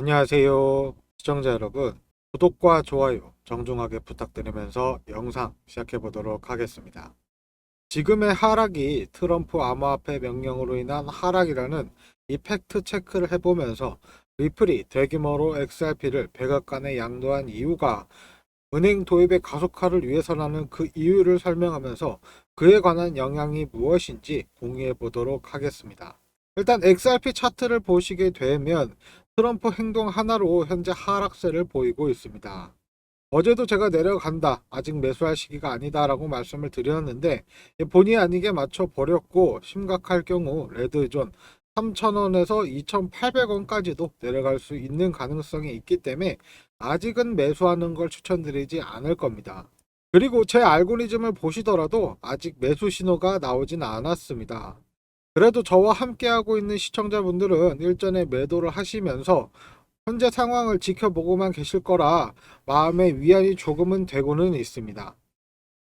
안녕하세요. 시청자 여러분. 구독과 좋아요 정중하게 부탁드리면서 영상 시작해 보도록 하겠습니다. 지금의 하락이 트럼프 암호화폐 명령으로 인한 하락이라는 이 팩트 체크를 해보면서 리플이 대규모로 XRP를 백악관에 양도한 이유가 은행 도입의 가속화를 위해서라는 그 이유를 설명하면서 그에 관한 영향이 무엇인지 공유해 보도록 하겠습니다. 일단 XRP 차트를 보시게 되면 트럼프 행동 하나로 현재 하락세를 보이고 있습니다. 어제도 제가 내려간다. 아직 매수할 시기가 아니다 라고 말씀을 드렸는데 본의 아니게 맞춰 버렸고 심각할 경우 레드존 3,000원에서 2,800원까지도 내려갈 수 있는 가능성이 있기 때문에 아직은 매수하는 걸 추천드리지 않을 겁니다. 그리고 제 알고리즘을 보시더라도 아직 매수 신호가 나오진 않았습니다. 그래도 저와 함께하고 있는 시청자분들은 일전에 매도를 하시면서 현재 상황을 지켜보고만 계실 거라 마음의 위안이 조금은 되고는 있습니다.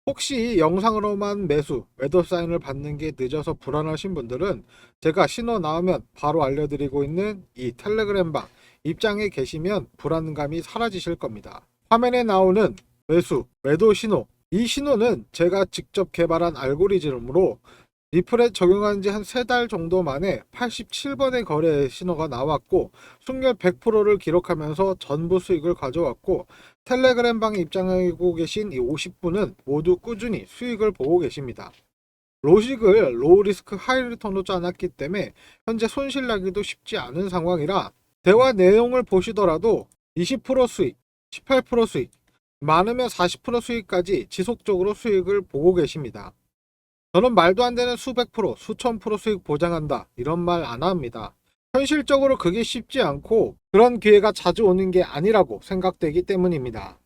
혹시 영상으로만 매수, 매도 사인을 받는 게 늦어서 불안하신 분들은 제가 신호 나오면 바로 알려드리고 있는 이 텔레그램 방 입장에 계시면 불안감이 사라지실 겁니다. 화면에 나오는 매수, 매도 신호. 이 신호는 제가 직접 개발한 알고리즘으로 리플에 적용한 지 한 세 달 정도 만에 87번의 거래 신호가 나왔고 숙렬 100%를 기록하면서 전부 수익을 가져왔고 텔레그램 방에 입장하고 계신 이 50분은 모두 꾸준히 수익을 보고 계십니다. 로직을 로우 리스크 하이 리턴으로 짜놨기 때문에 현재 손실 나기도 쉽지 않은 상황이라 대화 내용을 보시더라도 20% 수익, 18% 수익, 많으면 40% 수익까지 지속적으로 수익을 보고 계십니다. 저는 말도 안 되는 수백 프로, 수천 프로 수익 보장한다. 이런 말 안 합니다. 현실적으로 그게 쉽지 않고 그런 기회가 자주 오는 게 아니라고 생각되기 때문입니다.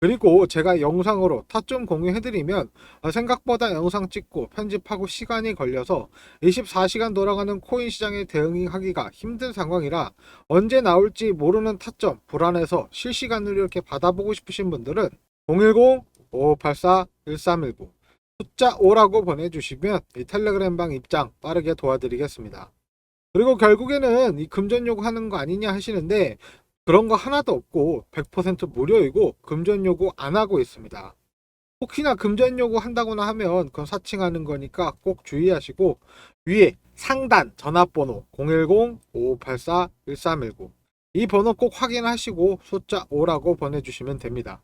그리고 제가 영상으로 타점 공유해드리면 아, 생각보다 영상 찍고 편집하고 시간이 걸려서 24시간 돌아가는 코인 시장에 대응하기가 힘든 상황이라 언제 나올지 모르는 타점 불안해서 실시간으로 이렇게 받아보고 싶으신 분들은 010-5584-1319 숫자 5라고 보내주시면 이 텔레그램 방 입장 빠르게 도와드리겠습니다. 그리고 결국에는 이 금전 요구하는 거 아니냐 하시는데 그런 거 하나도 없고 100% 무료이고 금전 요구 안 하고 있습니다. 혹시나 금전 요구 한다거나 하면 그건 사칭하는 거니까 꼭 주의하시고 위에 상단 전화번호 010-5584-1319 이 번호 꼭 확인하시고 숫자 5라고 보내주시면 됩니다.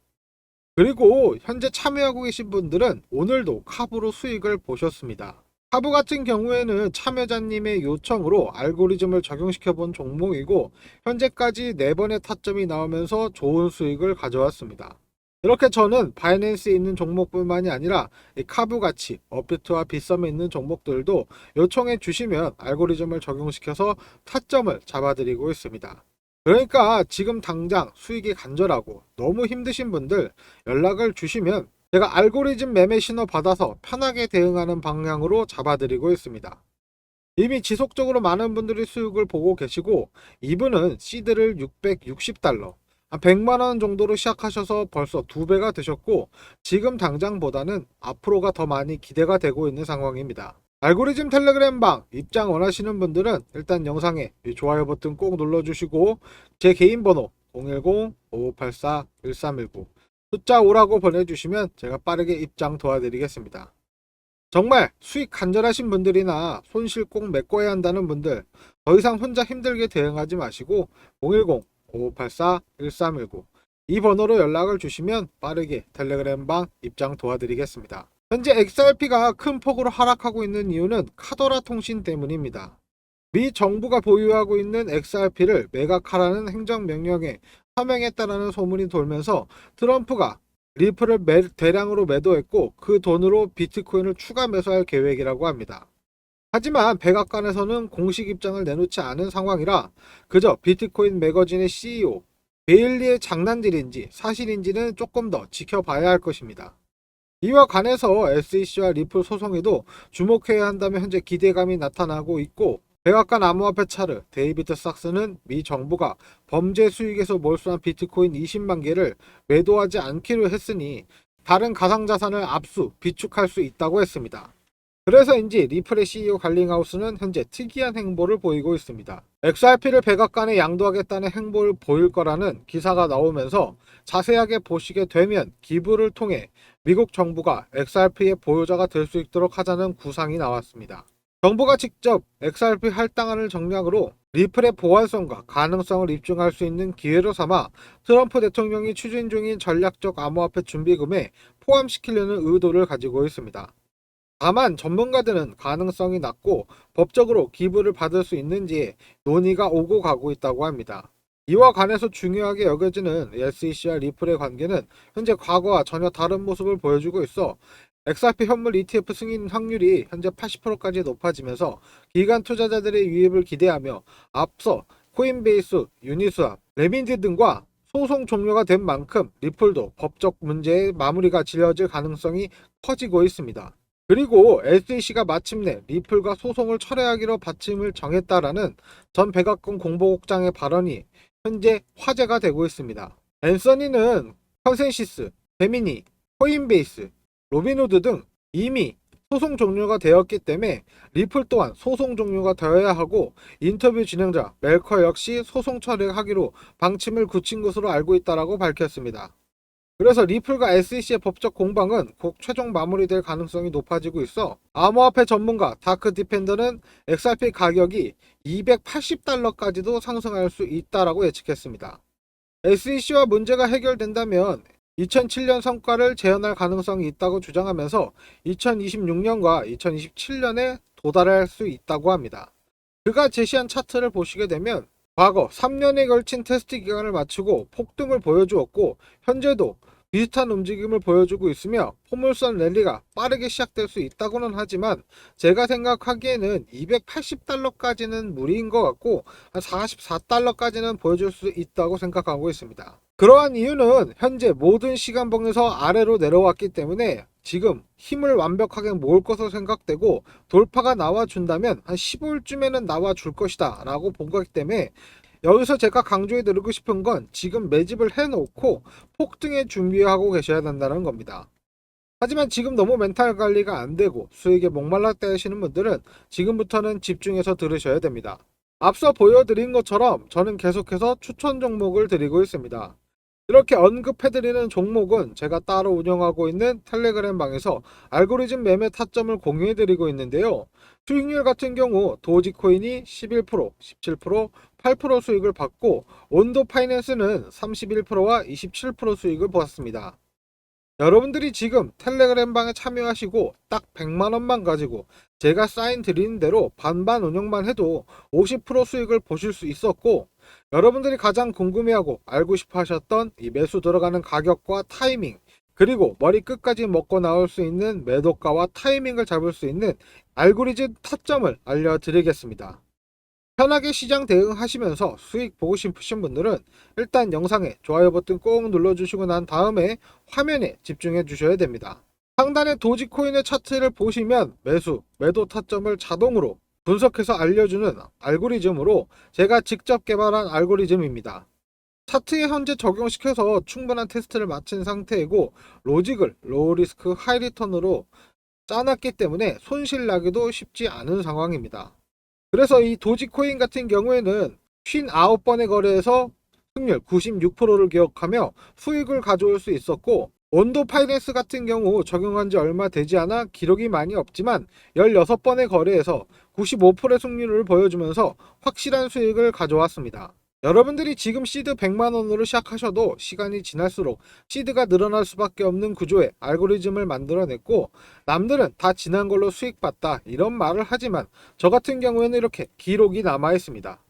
그리고 현재 참여하고 계신 분들은 오늘도 카브로 수익을 보셨습니다. 카브 같은 경우에는 참여자님의 요청으로 알고리즘을 적용시켜 본 종목이고 현재까지 4번의 타점이 나오면서 좋은 수익을 가져왔습니다. 이렇게 저는 바이낸스에 있는 종목뿐만이 아니라 이 카브 같이 업비트와 빗썸에 있는 종목들도 요청해 주시면 알고리즘을 적용시켜서 타점을 잡아드리고 있습니다. 그러니까 지금 당장 수익이 간절하고 너무 힘드신 분들 연락을 주시면 제가 알고리즘 매매 신호 받아서 편하게 대응하는 방향으로 잡아드리고 있습니다. 이미 지속적으로 많은 분들이 수익을 보고 계시고 이분은 시드를 660달러 한 100만원 정도로 시작하셔서 벌써 두 배가 되셨고 지금 당장보다는 앞으로가 더 많이 기대가 되고 있는 상황입니다. 알고리즘 텔레그램 방 입장 원하시는 분들은 일단 영상에 이 좋아요 버튼 꼭 눌러주시고 제 개인 번호 010-5584-1319 숫자 5라고 보내주시면 제가 빠르게 입장 도와드리겠습니다. 정말 수익 간절하신 분들이나 손실 꼭 메꿔야 한다는 분들 더 이상 혼자 힘들게 대응하지 마시고 010-5584-1319 이 번호로 연락을 주시면 빠르게 텔레그램 방 입장 도와드리겠습니다. 현재 XRP가 큰 폭으로 하락하고 있는 이유는 카더라 통신 때문입니다. 미 정부가 보유하고 있는 XRP를 매각하라는 행정명령에 서명했다라는 소문이 돌면서 트럼프가 리플을 매, 대량으로 매도했고 그 돈으로 비트코인을 추가 매수할 계획이라고 합니다. 하지만 백악관에서는 공식 입장을 내놓지 않은 상황이라 그저 비트코인 매거진의 CEO 베일리의 장난질인지 사실인지는 조금 더 지켜봐야 할 것입니다. 이와 관해서 SEC와 리플 소송에도 주목해야 한다며 현재 기대감이 나타나고 있고 백악관 암호화폐 차르 데이비드 삭스는 미 정부가 범죄 수익에서 몰수한 비트코인 20만 개를 매도하지 않기로 했으니 다른 가상자산을 압수, 비축할 수 있다고 했습니다. 그래서인지 리플의 CEO 갈링하우스는 현재 특이한 행보를 보이고 있습니다. XRP를 백악관에 양도하겠다는 행보를 보일 거라는 기사가 나오면서 자세하게 보시게 되면 기부를 통해 미국 정부가 XRP의 보유자가 될 수 있도록 하자는 구상이 나왔습니다. 정부가 직접 XRP 할당안을 정략으로 리플의 보안성과 가능성을 입증할 수 있는 기회로 삼아 트럼프 대통령이 추진 중인 전략적 암호화폐 준비금에 포함시키려는 의도를 가지고 있습니다. 다만 전문가들은 가능성이 낮고 법적으로 기부를 받을 수 있는지 논의가 오고 가고 있다고 합니다. 이와 관해서 중요하게 여겨지는 SEC와 리플의 관계는 현재 과거와 전혀 다른 모습을 보여주고 있어 XRP 현물 ETF 승인 확률이 현재 80%까지 높아지면서 기관 투자자들의 유입을 기대하며 앞서 코인베이스, 유니스왑, 레민드 등과 소송 종료가 된 만큼 리플도 법적 문제의 마무리가 지어질 가능성이 커지고 있습니다. 그리고 SEC가 마침내 리플과 소송을 철회하기로 받침을 정했다라는 전 백악관 공보국장의 발언이 현재 화제가 되고 있습니다. 앤서니는 컨센시스, 페미니, 코인베이스, 로빈후드 등 이미 소송 종료가 되었기 때문에 리플 또한 소송 종료가 되어야 하고 인터뷰 진행자 멜커 역시 소송 철회하기로 방침을 굳힌 것으로 알고 있다라고 밝혔습니다. 그래서 리플과 SEC의 법적 공방은 곧 최종 마무리될 가능성이 높아지고 있어 암호화폐 전문가 다크 디펜더는 XRP 가격이 280달러까지도 상승할 수 있다라고 예측했습니다. SEC와 문제가 해결된다면 2007년 성과를 재현할 가능성이 있다고 주장하면서 2026년과 2027년에 도달할 수 있다고 합니다. 그가 제시한 차트를 보시게 되면 과거 3년에 걸친 테스트 기간을 마치고 폭등을 보여주었고 현재도 비슷한 움직임을 보여주고 있으며 포물선 랠리가 빠르게 시작될 수 있다고는 하지만 제가 생각하기에는 280달러까지는 무리인 것 같고 한 44달러까지는 보여줄 수 있다고 생각하고 있습니다. 그러한 이유는 현재 모든 시간봉에서 아래로 내려왔기 때문에 지금 힘을 완벽하게 모을 것으로 생각되고 돌파가 나와준다면 한 15일쯤에는 나와줄 것이다 라고 본 거기 때문에 여기서 제가 강조해 드리고 싶은 건 지금 매집을 해놓고 폭등에 준비하고 계셔야 된다는 겁니다. 하지만 지금 너무 멘탈 관리가 안 되고 수익에 목말랐다 하시는 분들은 지금부터는 집중해서 들으셔야 됩니다. 앞서 보여드린 것처럼 저는 계속해서 추천 종목을 드리고 있습니다. 이렇게 언급해드리는 종목은 제가 따로 운영하고 있는 텔레그램 방에서 알고리즘 매매 타점을 공유해드리고 있는데요. 수익률 같은 경우 도지코인이 11%, 17%, 8% 수익을 받고 온도 파이낸스는 31%와 27% 수익을 보았습니다. 여러분들이 지금 텔레그램 방에 참여하시고 딱 100만 원만 가지고 제가 사인 드리는 대로 반반 운영만 해도 50% 수익을 보실 수 있었고 여러분들이 가장 궁금해하고 알고 싶어 하셨던 이 매수 들어가는 가격과 타이밍 그리고 머리 끝까지 먹고 나올 수 있는 매도가와 타이밍을 잡을 수 있는 알고리즘 타점을 알려드리겠습니다. 편하게 시장 대응하시면서 수익 보고 싶으신 분들은 일단 영상에 좋아요 버튼 꼭 눌러주시고 난 다음에 화면에 집중해 주셔야 됩니다. 상단의 도지코인의 차트를 보시면 매수, 매도 타점을 자동으로 분석해서 알려주는 알고리즘으로 제가 직접 개발한 알고리즘입니다. 차트에 현재 적용시켜서 충분한 테스트를 마친 상태이고 로직을 로우 리스크 하이 리턴으로 짜놨기 때문에 손실 나기도 쉽지 않은 상황입니다. 그래서 이 도지코인 같은 경우에는 59번의 거래에서 승률 96%를 기록하며 수익을 가져올 수 있었고 온도 파이낸스 같은 경우 적용한 지 얼마 되지 않아 기록이 많이 없지만 16번의 거래에서 95%의 승률을 보여주면서 확실한 수익을 가져왔습니다. 여러분들이 지금 시드 100만원으로 시작하셔도 시간이 지날수록 시드가 늘어날 수밖에 없는 구조의 알고리즘을 만들어냈고 남들은 다 지난 걸로 수익 봤다 이런 말을 하지만 저 같은 경우에는 이렇게 기록이 남아 있습니다.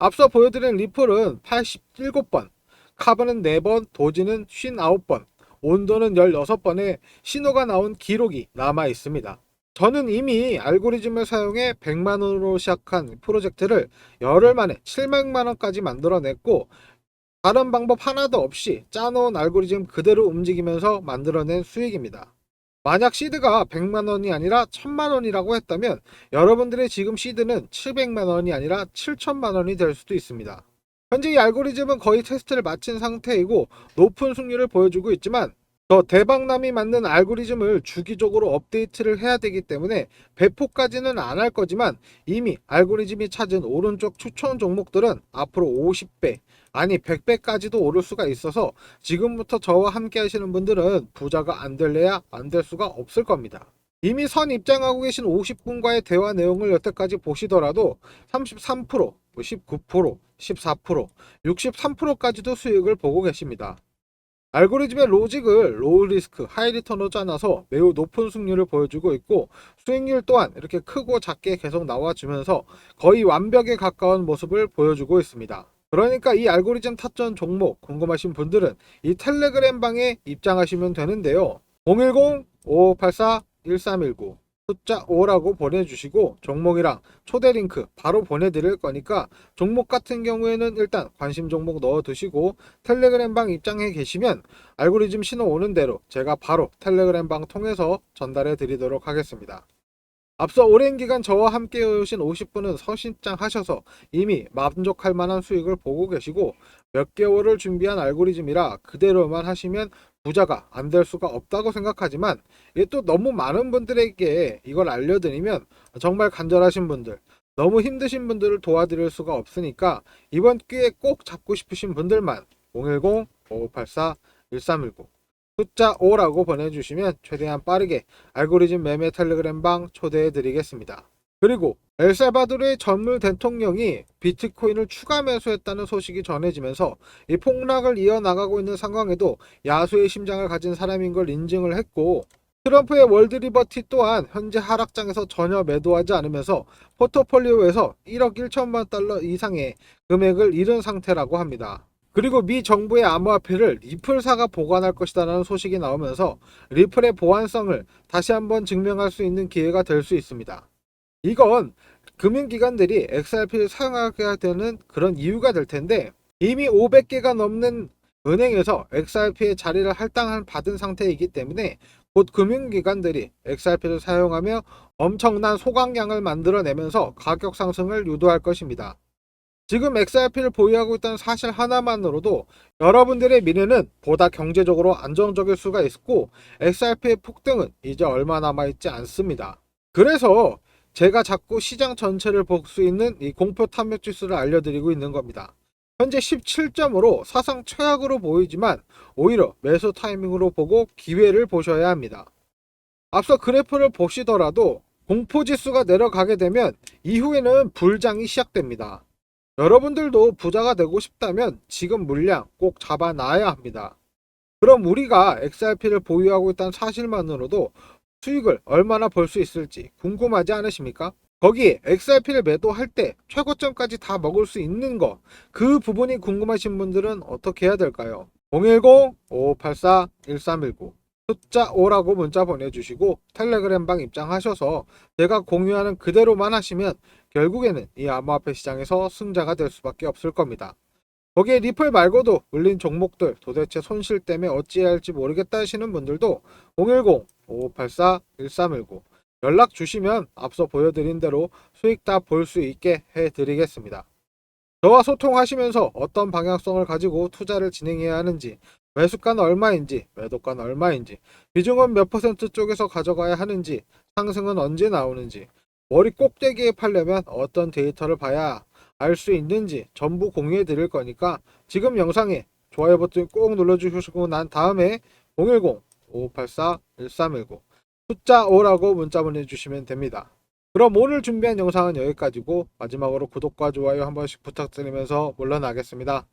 앞서 보여드린 리플은 87번, 카본은 4번, 도지는 59번, 온도는 16번의 신호가 나온 기록이 남아 있습니다. 저는 이미 알고리즘을 사용해 100만원으로 시작한 프로젝트를 열흘 만에 700만원까지 만들어냈고 다른 방법 하나도 없이 짜놓은 알고리즘 그대로 움직이면서 만들어낸 수익입니다. 만약 시드가 100만원이 아니라 1000만원이라고 했다면 여러분들의 지금 시드는 700만원이 아니라 7천만원이 될 수도 있습니다. 현재 이 알고리즘은 거의 테스트를 마친 상태이고 높은 승률을 보여주고 있지만 더 대박남이 맞는 알고리즘을 주기적으로 업데이트를 해야 되기 때문에 배포까지는 안 할 거지만 이미 알고리즘이 찾은 오른쪽 추천 종목들은 앞으로 50배 아니 100배까지도 오를 수가 있어서 지금부터 저와 함께 하시는 분들은 부자가 안 될래야 안 될 수가 없을 겁니다. 이미 선 입장하고 계신 50분과의 대화 내용을 여태까지 보시더라도 33%, 19%, 14%, 63%까지도 수익을 보고 계십니다. 알고리즘의 로직을 로우 리스크, 하이 리턴으로 짜놔서 매우 높은 승률을 보여주고 있고 수익률 또한 이렇게 크고 작게 계속 나와주면서 거의 완벽에 가까운 모습을 보여주고 있습니다. 그러니까 이 알고리즘 타전 종목 궁금하신 분들은 이 텔레그램 방에 입장하시면 되는데요. 010-5584-1319 숫자 5라고 보내주시고 종목이랑 초대 링크 바로 보내드릴 거니까 종목 같은 경우에는 일단 관심 종목 넣어두시고 텔레그램 방 입장해 계시면 알고리즘 신호 오는 대로 제가 바로 텔레그램 방 통해서 전달해 드리도록 하겠습니다. 앞서 오랜 기간 저와 함께 오신 50분은 서신장 하셔서 이미 만족할 만한 수익을 보고 계시고 몇 개월을 준비한 알고리즘이라 그대로만 하시면 부자가 안 될 수가 없다고 생각하지만 이게 또 너무 많은 분들에게 이걸 알려드리면 정말 간절하신 분들 너무 힘드신 분들을 도와드릴 수가 없으니까 이번 기회에 꼭 잡고 싶으신 분들만 010-5584-1319 숫자 5라고 보내주시면 최대한 빠르게 알고리즘 매매 텔레그램 방 초대해 드리겠습니다. 그리고 엘살바도르의 전물 대통령이 비트코인을 추가 매수했다는 소식이 전해지면서 이 폭락을 이어나가고 있는 상황에도 야수의 심장을 가진 사람인 걸 인증을 했고 트럼프의 월드리버티 또한 현재 하락장에서 전혀 매도하지 않으면서 포트폴리오에서 1억 1천만 달러 이상의 금액을 잃은 상태라고 합니다. 그리고 미 정부의 암호화폐를 리플사가 보관할 것이다라는 소식이 나오면서 리플의 보안성을 다시 한번 증명할 수 있는 기회가 될 수 있습니다. 이건 금융기관들이 XRP를 사용하게 되는 그런 이유가 될 텐데 이미 500개가 넘는 은행에서 XRP의 자리를 할당한 받은 상태이기 때문에 곧 금융기관들이 XRP를 사용하며 엄청난 소강량을 만들어내면서 가격 상승을 유도할 것입니다. 지금 XRP를 보유하고 있다는 사실 하나만으로도 여러분들의 미래는 보다 경제적으로 안정적일 수가 있고 XRP의 폭등은 이제 얼마 남아있지 않습니다. 그래서 제가 자꾸 시장 전체를 볼 수 있는 이 공포 탐욕 지수를 알려드리고 있는 겁니다. 현재 17점으로 사상 최악으로 보이지만 오히려 매수 타이밍으로 보고 기회를 보셔야 합니다. 앞서 그래프를 보시더라도 공포 지수가 내려가게 되면 이후에는 불장이 시작됩니다. 여러분들도 부자가 되고 싶다면 지금 물량 꼭 잡아놔야 합니다. 그럼 우리가 XRP를 보유하고 있다는 사실만으로도 수익을 얼마나 벌 수 있을지 궁금하지 않으십니까? 거기 XRP를 매도할 때 최고점까지 다 먹을 수 있는 거, 그 부분이 궁금하신 분들은 어떻게 해야 될까요? 010-5584-1319 숫자 5라고 문자 보내주시고 텔레그램 방 입장하셔서 제가 공유하는 그대로만 하시면 결국에는 이 암호화폐 시장에서 승자가 될 수밖에 없을 겁니다. 거기에 리플 말고도 물린 종목들 도대체 손실 때문에 어찌해야 할지 모르겠다 하시는 분들도 010-5584-1319 연락 주시면 앞서 보여드린 대로 수익 다 볼 수 있게 해드리겠습니다. 저와 소통하시면서 어떤 방향성을 가지고 투자를 진행해야 하는지, 매수가는 얼마인지, 매도가는 얼마인지, 비중은 몇 퍼센트 쪽에서 가져가야 하는지, 상승은 언제 나오는지, 머리 꼭대기에 팔려면 어떤 데이터를 봐야 알 수 있는지 전부 공유해 드릴 거니까 지금 영상에 좋아요 버튼 꼭 눌러 주시고 난 다음에 010-5584-1319 숫자 5라고 문자 보내주시면 됩니다. 그럼 오늘 준비한 영상은 여기까지고 마지막으로 구독과 좋아요 한 번씩 부탁드리면서 물러나겠습니다.